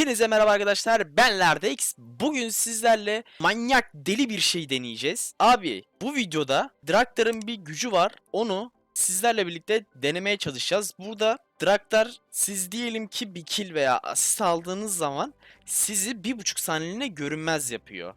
Hepinize merhaba arkadaşlar ben Lerdex. Bugün sizlerle manyak deli bir şey deneyeceğiz. Abi bu videoda Draktar'ın bir gücü var. Onu sizlerle birlikte denemeye çalışacağız. Burada Draktar siz diyelim ki bir kill veya asist aldığınız zaman sizi bir buçuk saniyeliğine görünmez yapıyor.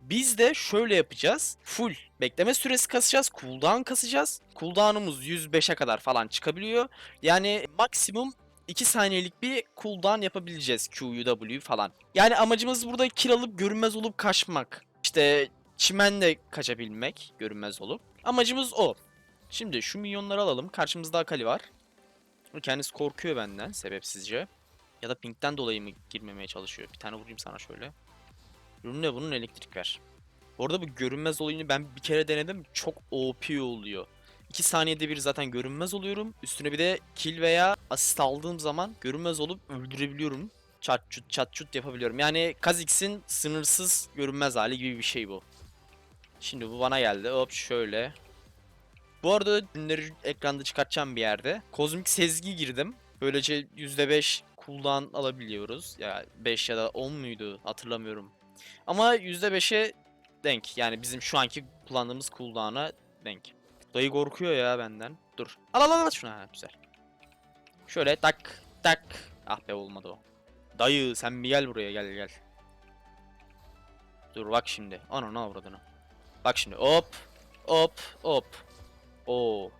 Biz de şöyle yapacağız. Full bekleme süresi kasacağız. Cooldown kasacağız. Cooldown'umuz 105'e kadar falan çıkabiliyor. Yani maksimum 2 saniyelik bir cooldown yapabileceğiz Q'yu W'yu falan. Yani amacımız burada kill alıp görünmez olup kaçmak. İşte çimenle kaçabilmek görünmez olup. Amacımız o. Şimdi şu minyonları alalım. Karşımızda Akali var. Kendisi korkuyor benden sebepsizce. Ya da pinkten dolayı mı girmemeye çalışıyor? Bir tane vurayım sana şöyle. Ürünle bunun elektrik ver. Bu arada bu görünmez olayını ben bir kere denedim. Çok OP oluyor. 2 saniyede bir zaten görünmez oluyorum. Üstüne bir de kill veya asist aldığım zaman görünmez olup öldürebiliyorum. Çat çut çat çut yapabiliyorum. Yani Kha'Zix'in sınırsız görünmez hali gibi bir şey bu. Şimdi bu bana geldi. Hop şöyle. Bu arada ürünleri ekranda çıkartacağım bir yerde. Kozmik sezgi girdim. Böylece %5 cooldown alabiliyoruz. Ya 5 ya da 10 muydu hatırlamıyorum. Ama %5'e denk. Yani bizim şu anki kullandığımız cooldown'a denk. Dayı korkuyor ya benden. Dur. Al al al şunu. Ha, güzel. Şöyle tak tak. Ah be olmadı o. Dayı sen bir gel buraya gel gel. Dur bak şimdi. Ana ne avradını. Bak şimdi hop hop hop. Oo.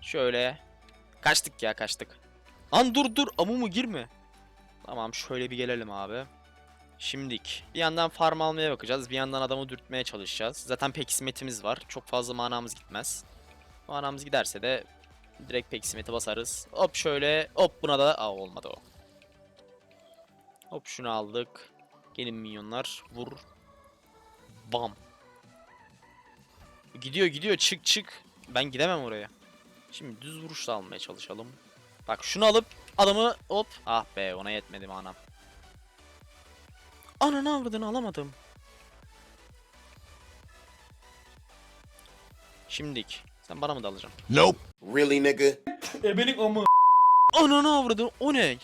Şöyle. Kaçtık ya kaçtık. Lan dur dur amumu girme. Tamam şöyle bir gelelim abi. Şimdik. Bir yandan farm almaya bakacağız. Bir yandan adamı dürtmeye çalışacağız. Zaten peksimetimiz var. Çok fazla manamız gitmez. Manamız giderse de direkt peksimeti basarız. Hop şöyle. Hop buna da... Aa olmadı o. Hop şunu aldık. Gelin minyonlar. Vur. Bam. Gidiyor gidiyor. Çık çık. Ben gidemem oraya. Şimdi düz vuruşla almaya çalışalım. Bak şunu alıp adamı hop. Ah be ona yetmedi manam. Ananı avradını alamadım. Şimdik. Sen bana mı dalacaksın? Nope. Really, nigga? Ebelik amı. Ananı avradını o ne?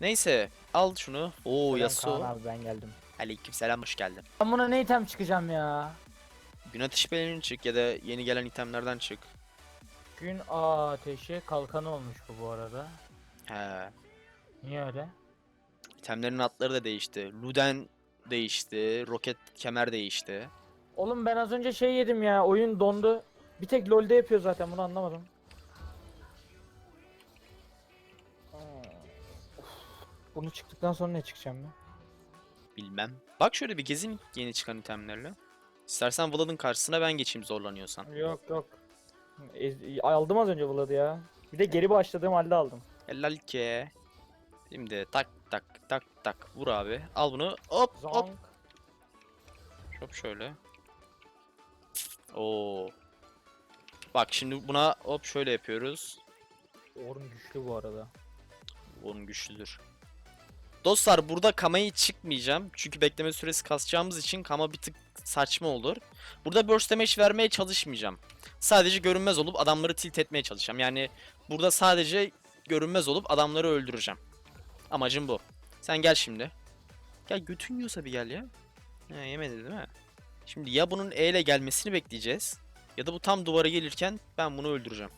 Neyse al şunu. Oo Selam Yasuo. Kaan abi ben geldim. Aleykümselam hoş geldin. Ben buna ne item çıkacağım ya? Gün ateş pelerini çık ya da yeni gelen itemlerden çık. Gün ateşi kalkanı olmuş bu bu arada. He. Niye öyle? İtemlerin adları da değişti. Luden değişti. Roket kemer değişti. Oğlum ben az önce şey yedim ya oyun dondu. Bir tek LoL'de yapıyor zaten bunu anlamadım. Aa, of. Bunu çıktıktan sonra ne çıkacağım ben? Bilmem. Bak şöyle bir gezin yeni çıkan itemlerle. İstersen Vlad'ın karşısına ben geçeyim zorlanıyorsan. Yok yok. Ez- aldım az önce Vlad'ı ya. Bir de geri başladığım halde aldım. Helal ki. Şimdi tak tak tak tak vur abi. Al bunu. Hop hop. Zonk. Hop şöyle. Oo. Bak şimdi buna hop şöyle yapıyoruz. Orun güçlü bu arada. Onun güçlüdür. Dostlar burada kamayı çıkmayacağım. Çünkü bekleme süresi kasacağımız için kama bir tık saçma olur. Burada burst damage vermeye çalışmayacağım. Sadece görünmez olup adamları tilt etmeye çalışacağım. Yani burada sadece görünmez olup adamları öldüreceğim. Amacım bu. Sen gel şimdi. Gel götün yiyorsa bir gel ya. He yemedi değil mi? Şimdi ya bunun E ile gelmesini bekleyeceğiz. Ya da bu tam duvara gelirken ben bunu öldüreceğim.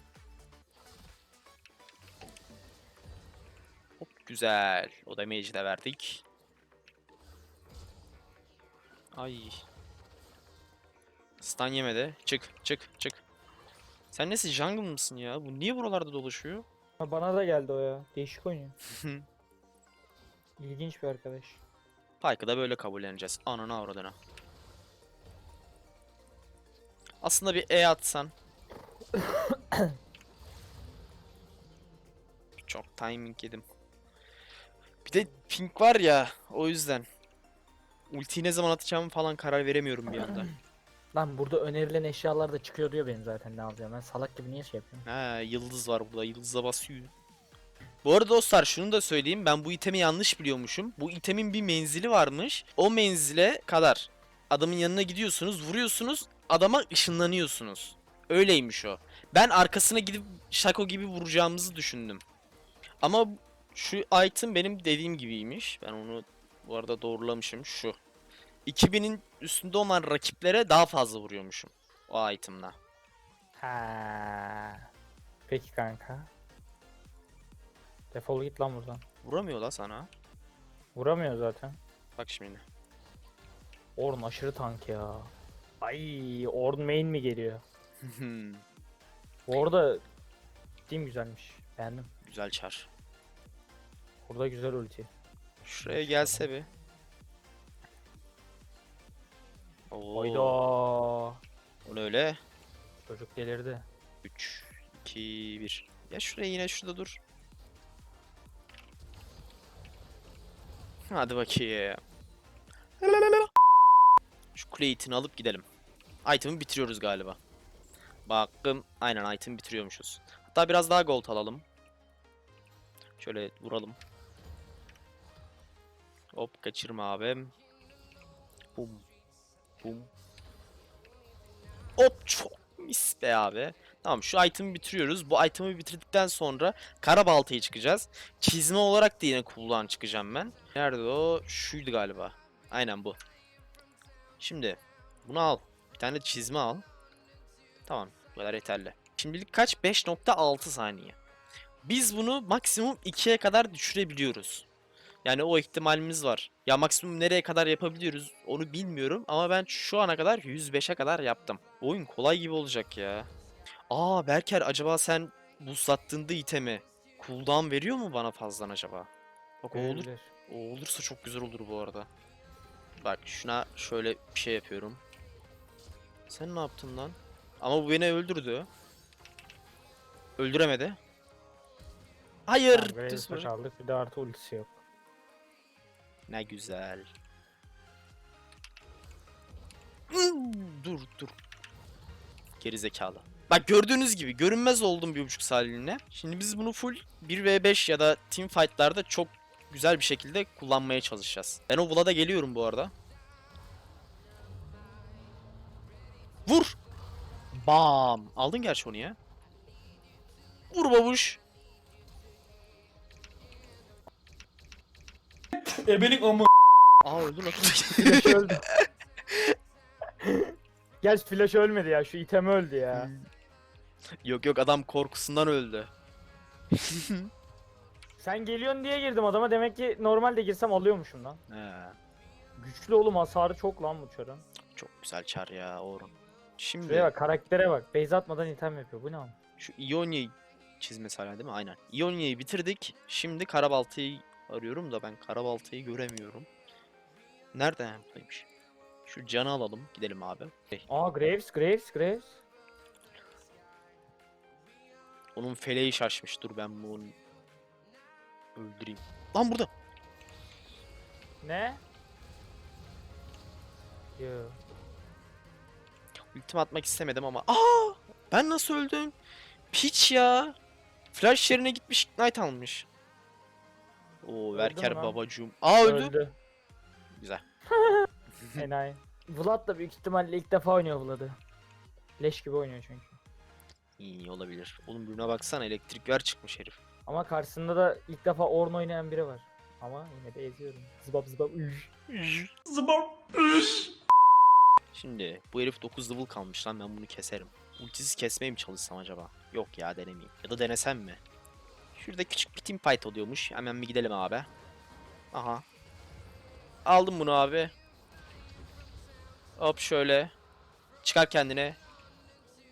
Hop güzel. O damage'i de verdik. Ay. Stun yemedi. Çık çık çık. Sen nesi jungle mısın ya? Bu niye buralarda dolaşıyor? Ha, bana da geldi o ya. Değişik oynuyor. İlginç bir arkadaş. Pike'ı da böyle kabulleneceğiz. Ananı avradına. Aslında bir E atsan. Çok timing yedim. Bir de pink var ya o yüzden. Ultiyi ne zaman atacağımı falan karar veremiyorum bir anda. Lan burada önerilen eşyalar da çıkıyor diyor benim zaten ne alacağım. Ben salak gibi niye şey yapıyorum? Ha yıldız var burada. Yıldıza basıyor. Bu arada dostlar şunu da söyleyeyim. Ben bu itemi yanlış biliyormuşum. Bu itemin bir menzili varmış. O menzile kadar adamın yanına gidiyorsunuz, vuruyorsunuz, adama ışınlanıyorsunuz. Öyleymiş o. Ben arkasına gidip Shaco gibi vuracağımızı düşündüm. Ama şu item benim dediğim gibiymiş. Ben onu bu arada doğrulamışım. Şu. 2000'in üstünde olan rakiplere daha fazla vuruyormuşum. O itemla. Ha. Peki kanka. Defol git lan buradan. Vuramıyor la sana. Vuramıyor zaten. Bak şimdi. Orn aşırı tank ya. Ay Orn main mi geliyor? Bu arada Steam güzelmiş. Beğendim. Güzel çar. Burada güzel ulti. Şuraya gelse bir. Oo, Hayda. o ne öyle? Çocuk delirdi. 3, 2, 1. Ya şuraya yine şurada dur. Hadi bakayım. Şu alıp gidelim. Item'ı bitiriyoruz galiba. Bakın aynen item bitiriyormuşuz. Hatta biraz daha gold alalım. Şöyle vuralım. Hop kaçırma abim. Bum. Bum. Hop çok mis be abi. Tamam şu item'i bitiriyoruz. Bu item'i bitirdikten sonra kara baltayı çıkacağız. Çizme olarak da yine kullan çıkacağım ben. Nerede o? Şuydu galiba. Aynen bu. Şimdi bunu al. Bir tane çizme al. Tamam. Bu kadar yeterli. Şimdilik kaç? 5.6 saniye. Biz bunu maksimum 2'ye kadar düşürebiliyoruz. Yani o ihtimalimiz var. Ya maksimum nereye kadar yapabiliyoruz onu bilmiyorum ama ben şu ana kadar 105'e kadar yaptım. Oyun kolay gibi olacak ya. Aa Berker acaba sen bu sattığında itemi cooldown veriyor mu bana fazladan acaba? Bak o olur. O olursa çok güzel olur bu arada. Bak şuna şöyle bir şey yapıyorum. Sen ne yaptın lan? Ama bu beni öldürdü. Öldüremedi. Hayır. Vur. kaldık. Bir de artı ultisi yok. Ne güzel. Dur dur. Geri zekalı. Bak gördüğünüz gibi görünmez oldum bir buçuk saatliğine. Şimdi biz bunu full 1v5 ya da team fight'larda çok güzel bir şekilde kullanmaya çalışacağız. Ben o Vlad'a geliyorum bu arada. Vur! Bam! Aldın gerçi onu ya. Vur babuş. Ebelik ama. Aa öldü lan. Flash öldü. Gel Flash ölmedi ya. Şu item öldü ya. yok yok adam korkusundan öldü. Sen geliyorsun diye girdim adama. Demek ki normalde girsem alıyormuşum lan. He. Güçlü oğlum hasarı çok lan bu çarın. Çok güzel çar ya Orun. Şimdi Şuraya bak karaktere bak. Base atmadan item yapıyor. Bu ne oğlum? şu Ionia'yı çizmesi hala değil mi? Aynen. Ionia'yı bitirdik. Şimdi Karabalta'yı arıyorum da ben Karabalta'yı göremiyorum. Nerede? Ha, buradaymış. Şu canı alalım. Gidelim abi. Hey, Aa Graves, Graves, Graves. onun feleği şaşmış. Dur ben bunu öldüreyim. Lan burada. Ne? Yo. Ultim atmak istemedim ama. Aa! Ben nasıl öldüm? Piç ya. Flash yerine gitmiş Ignite almış. Oo Verker babacığım. Aa öldü. Öldü. Güzel. Enayi. Vlad da büyük ihtimalle ilk defa oynuyor Vlad'ı. Leş gibi oynuyor çünkü. İyi olabilir. Oğlum birine baksana elektrik ver çıkmış herif. Ama karşısında da ilk defa Ornn oynayan biri var. Ama yine de eziyorum. Zıbap zıbap üş. Zıbam. Şimdi bu herif 9 level kalmış lan ben bunu keserim. Ultisi kesmeye mi çalışsam acaba? Yok ya denemeyeyim. Ya da denesem mi? Şurada küçük bir team fight oluyormuş. Hemen bir gidelim abi. Aha. Aldım bunu abi. Hop şöyle. Çıkar kendine.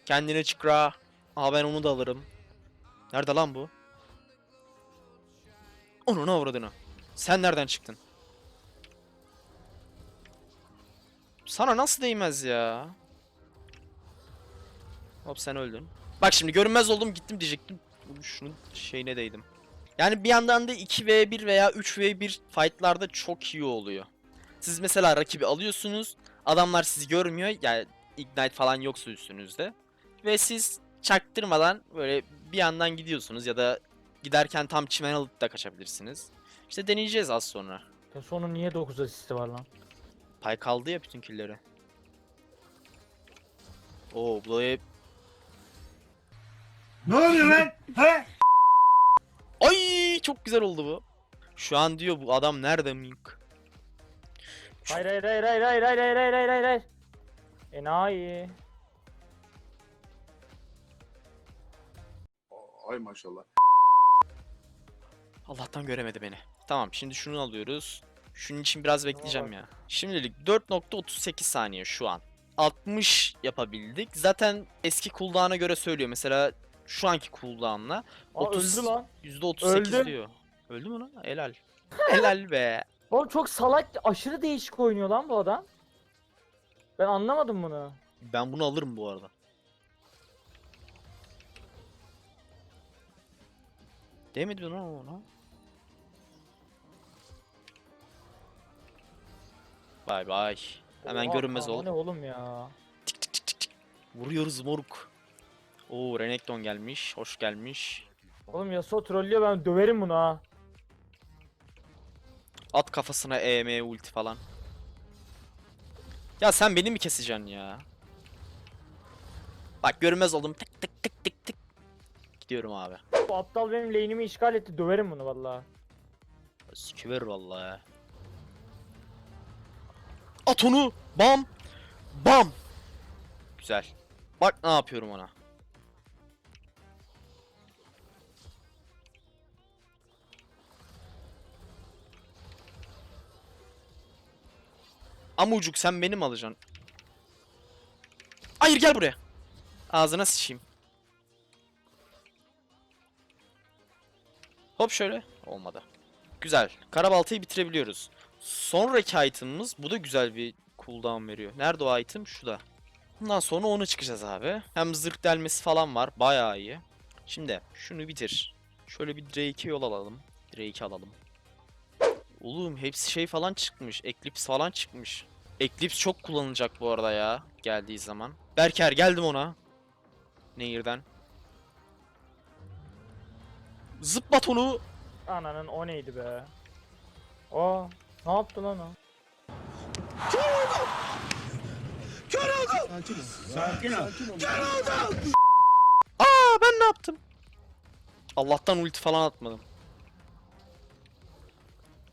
Kendine çıkra. Aa ben onu da alırım. Nerede lan bu? Onun avradını. Sen nereden çıktın? Sana nasıl değmez ya? Hop sen öldün. Bak şimdi görünmez oldum gittim diyecektim. Şunun şeyine değdim. Yani bir yandan da 2v1 veya 3v1 fightlarda çok iyi oluyor. Siz mesela rakibi alıyorsunuz. Adamlar sizi görmüyor. Yani ignite falan yoksa üstünüzde. Ve siz çaktırmadan böyle bir yandan gidiyorsunuz ya da giderken tam çimen alıp da kaçabilirsiniz. İşte deneyeceğiz az sonra. Sonun niye 9 asisti var lan? Pay kaldı ya bütün killeri. Oo bu da hep... Ne oluyor lan? He? Ay çok güzel oldu bu. Şu an diyor bu adam nerede mink? Hayır hayır hayır hayır hayır hayır hayır hayır hayır hayır hayır. Enayi. Ay maşallah. Allah'tan göremedi beni. Tamam şimdi şunu alıyoruz. Şunun için biraz bekleyeceğim ya. Şimdilik 4.38 saniye şu an. 60 yapabildik. Zaten eski cooldown'a göre söylüyor. Mesela şu anki cooldown'la Aa 30 öldü lan. %38 Öldü. diyor. Öldü mü lan? Helal. Helal be. Oğlum çok salak aşırı değişik oynuyor lan bu adam. Ben anlamadım bunu. Ben bunu alırım bu arada. Değmedi lan ona? Bay bay. Hemen Oha, görünmez ol. Ne oğlum ya? Tik tik tik tik tik. Vuruyoruz moruk. Oo Renekton gelmiş. Hoş gelmiş. Oğlum Yasuo trollüyor ben döverim bunu ha. At kafasına EM ulti falan. Ya sen beni mi keseceksin ya? Bak görünmez oldum. Tık tık tık tık tık. Gidiyorum abi. Bu aptal benim lane'imi işgal etti döverim bunu vallahi. Sikiver vallahi ya. At onu. Bam. Bam. Güzel. Bak ne yapıyorum ona. Amucuk sen benim alacaksın. Hayır gel buraya. Ağzına sıçayım. Hop şöyle. Olmadı. Güzel. Karabaltayı bitirebiliyoruz. Sonraki item'ımız bu da güzel bir cooldown veriyor. Nerede o item? Şu da. Bundan sonra onu çıkacağız abi. Hem zırh delmesi falan var. Bayağı iyi. Şimdi şunu bitir. Şöyle bir Drake'e yol alalım. Drake'i alalım. Oğlum hepsi şey falan çıkmış. Eclipse falan çıkmış. Eclipse çok kullanılacak bu arada ya. Geldiği zaman. Berker geldim ona. Nehirden. Zıplat onu. Ananın o neydi be? Aa ne yaptı lan o? Aa ben ne yaptım? Allah'tan ulti falan atmadım.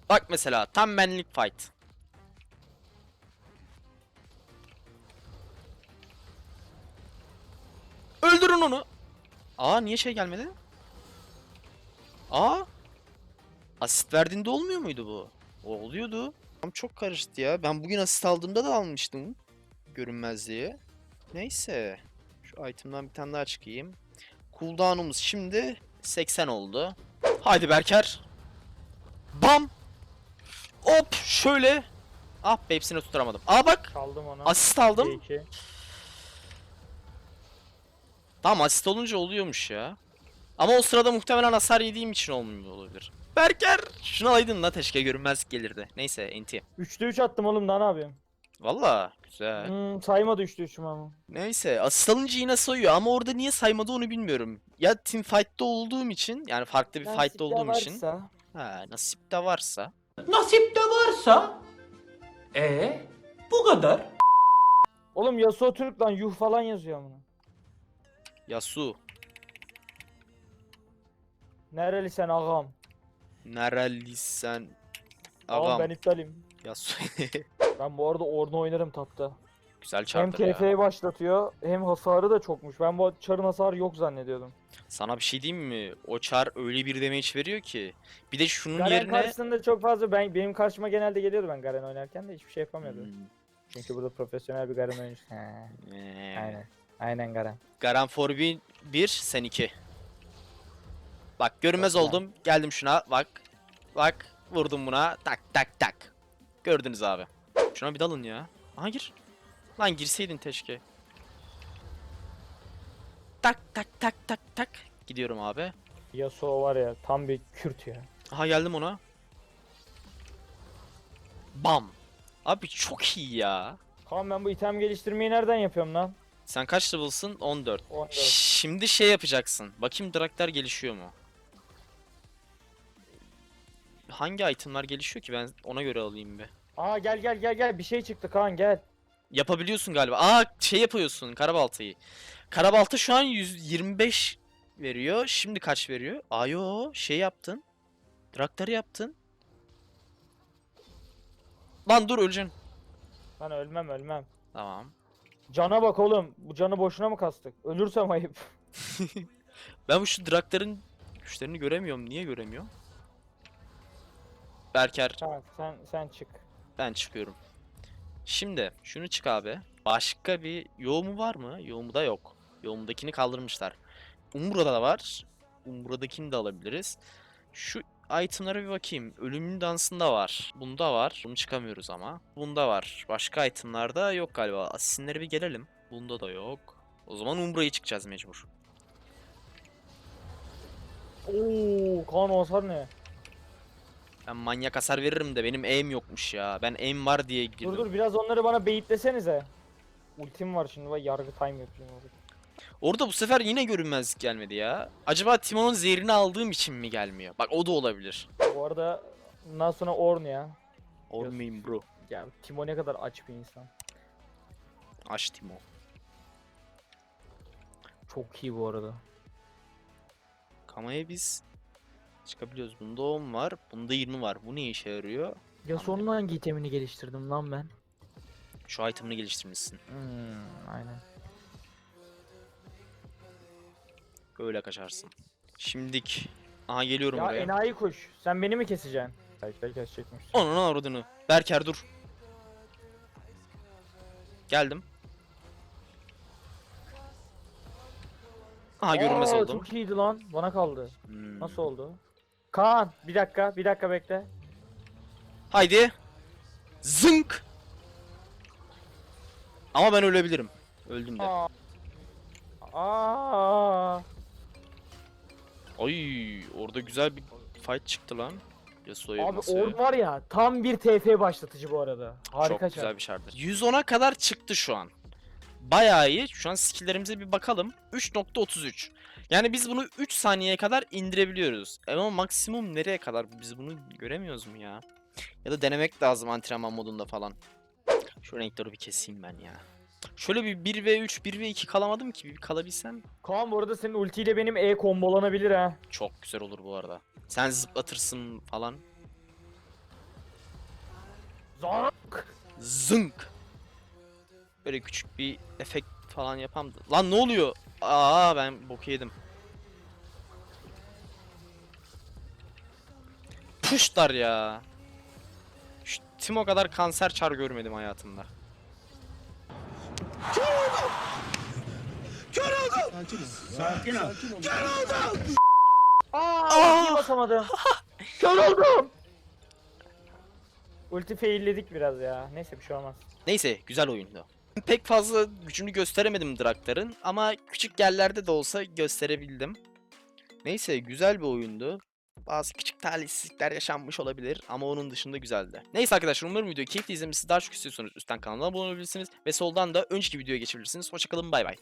Bak mesela tam benlik fight. Öldürün onu. Aa niye şey gelmedi? Aa. Asist verdiğinde olmuyor muydu bu? O oluyordu. Tam çok karıştı ya. Ben bugün asist aldığımda da almıştım. Görünmez diye. Neyse. Şu item'dan bir tane daha çıkayım. Cooldown'umuz şimdi 80 oldu. Haydi Berker. Bam. Hop şöyle. Ah be hepsini tutturamadım. Aa bak. Çaldım onu. Asist aldım. 2 Tamam asist olunca oluyormuş ya. Ama o sırada muhtemelen hasar yediğim için olmuyor olabilir. Berker! Şunu alaydın la teşke görünmez gelirdi. Neyse enti. 3'te 3 attım oğlum daha ne yapayım? Valla güzel. Hmm, saymadı 3'te 3'üm ama. Neyse asist alınca yine sayıyor ama orada niye saymadı onu bilmiyorum. Ya team fight'ta olduğum için yani farklı bir fight'ta olduğum için. Ha nasip de varsa. Nasip de varsa. E bu kadar. Oğlum Yasuo Türk lan yuh falan yazıyor bunu. Yasu. Nereli sen ağam? Nerelisin? Ağam. ben iptalim. Yasu. Ben bu arada Ornn oynarım tapta. Güzel Hem çarptı ya. Başlatıyor hem hasarı da çokmuş. Ben bu çarın hasarı yok zannediyordum. Sana bir şey diyeyim mi? O çar öyle bir damage veriyor ki. Bir de şunun Garen yerine... karşısında çok fazla ben benim karşıma genelde geliyordu ben Garen oynarken de hiçbir şey yapamıyordu. Hmm, Çünkü burada profesyonel bir Garen oyuncusu. He, ee, aynen. Aynen Garen. Garan Forbi 1, sen 2. Bak görünmez güzel. oldum. Geldim şuna. Bak. Bak. Vurdum buna. Tak tak tak. Gördünüz abi. Şuna bir dalın ya. Aha gir. Lan girseydin teşke. Tak tak tak tak tak. Gidiyorum abi. Yasuo var ya tam bir Kürt ya. Aha geldim ona. Bam. Abi çok iyi ya. Kaan ben bu item geliştirmeyi nereden yapıyorum lan? Sen kaç level'sın? 14. 14. Şimdi şey yapacaksın. Bakayım Draktar gelişiyor mu? Hangi itemlar gelişiyor ki ben ona göre alayım bir. Aa gel gel gel gel bir şey çıktı Kaan gel. Yapabiliyorsun galiba. Aa şey yapıyorsun karabaltayı. Karabalta şu an 125 veriyor. Şimdi kaç veriyor? Aa yo şey yaptın. Traktörü yaptın. Lan dur öleceksin. Ben ölmem ölmem. Tamam. Cana bak oğlum. Bu canı boşuna mı kastık? Ölürsem ayıp. Ben bu şu Draktar'ın güçlerini göremiyorum. Niye göremiyorum? Berker Tamam sen sen çık. ben çıkıyorum. Şimdi şunu çık abi. Başka bir yoğumu var mı? Yoğumu da yok. Yoğumdakini kaldırmışlar. Umbra'da da var. Umbra'dakini de alabiliriz. Şu itemlara bir bakayım. Ölümün dansında var. Bunda var. Bunu çıkamıyoruz ama. Bunda var. Başka itemlarda yok galiba. Asinlere bir gelelim. Bunda da yok. O zaman Umbra'yı çıkacağız mecbur. Oo, kan hasar ne? Ben manyak hasar veririm de benim aim yokmuş ya. Ben aim var diye girdim. Dur dur biraz onları bana beyitlesenize. Ultim var şimdi bak yargı time yapacağım. orada. Orada bu sefer yine görünmezlik gelmedi ya. Acaba Timon'un zehrini aldığım için mi gelmiyor? Bak o da olabilir. Bu arada bundan sonra Orn ya. Olmayayım bro. Ya Timo ne kadar aç bir insan. Aç Timo. Çok iyi bu arada. Kamaya biz çıkabiliyoruz. Bunda 10 var. Bunda 20 var. Bu ne işe yarıyor? Ya sonun hangi itemini geliştirdim lan ben? Şu itemini geliştirmişsin. Hmm, aynen. Böyle kaçarsın. Şimdik. Aha geliyorum Ya oraya. enayi kuş. Sen beni mi keseceksin? Belki kesecekmiş. Onun avradını. Berker dur. Geldim. Aha görünmez Aa, oldum. Çok iyiydi lan. Bana kaldı. Hmm. Nasıl oldu? Kaan bir dakika bir dakika bekle. Haydi. Zınk. Ama ben ölebilirim. Öldüm de. Aa. Aa. Ay orada güzel bir fight çıktı lan. Yasuo Abi yapması. Orn var ya tam bir TF başlatıcı bu arada. Harika Çok güzel bir şartdır. 110'a kadar çıktı şu an. Bayağı iyi. Şu an skill'lerimize bir bakalım. 3.33. Yani biz bunu 3 saniyeye kadar indirebiliyoruz. Ama maksimum nereye kadar? Biz bunu göremiyoruz mu ya? Ya da denemek lazım antrenman modunda falan. Şu renkleri bir keseyim ben ya. Şöyle bir 1v3, 1v2 kalamadım ki. Bir kalabilsem Kaan bu arada senin ultiyle benim E kombolanabilir ha. çok güzel olur bu arada. Sen zıplatırsın falan. Zank. Zınk. Böyle küçük bir efekt falan yapam. da- Lan ne oluyor? Aa ben bok yedim. Puşlar ya. Şu Timo kadar kanser çar görmedim hayatımda. Aa, ultiyi basamadım. Kör oldum. Ulti failledik biraz ya. Neyse bir şey olmaz. Neyse güzel oyundu. Pek fazla gücünü gösteremedim Draktar'ın ama küçük yerlerde de olsa gösterebildim. Neyse güzel bir oyundu. Bazı küçük talihsizlikler yaşanmış olabilir ama onun dışında güzeldi. Neyse arkadaşlar umarım videoyu keyifli izlemişsiniz. Daha çok istiyorsanız üstten kanalıma abone olabilirsiniz ve soldan da önceki videoya geçebilirsiniz. Hoşçakalın bay bay.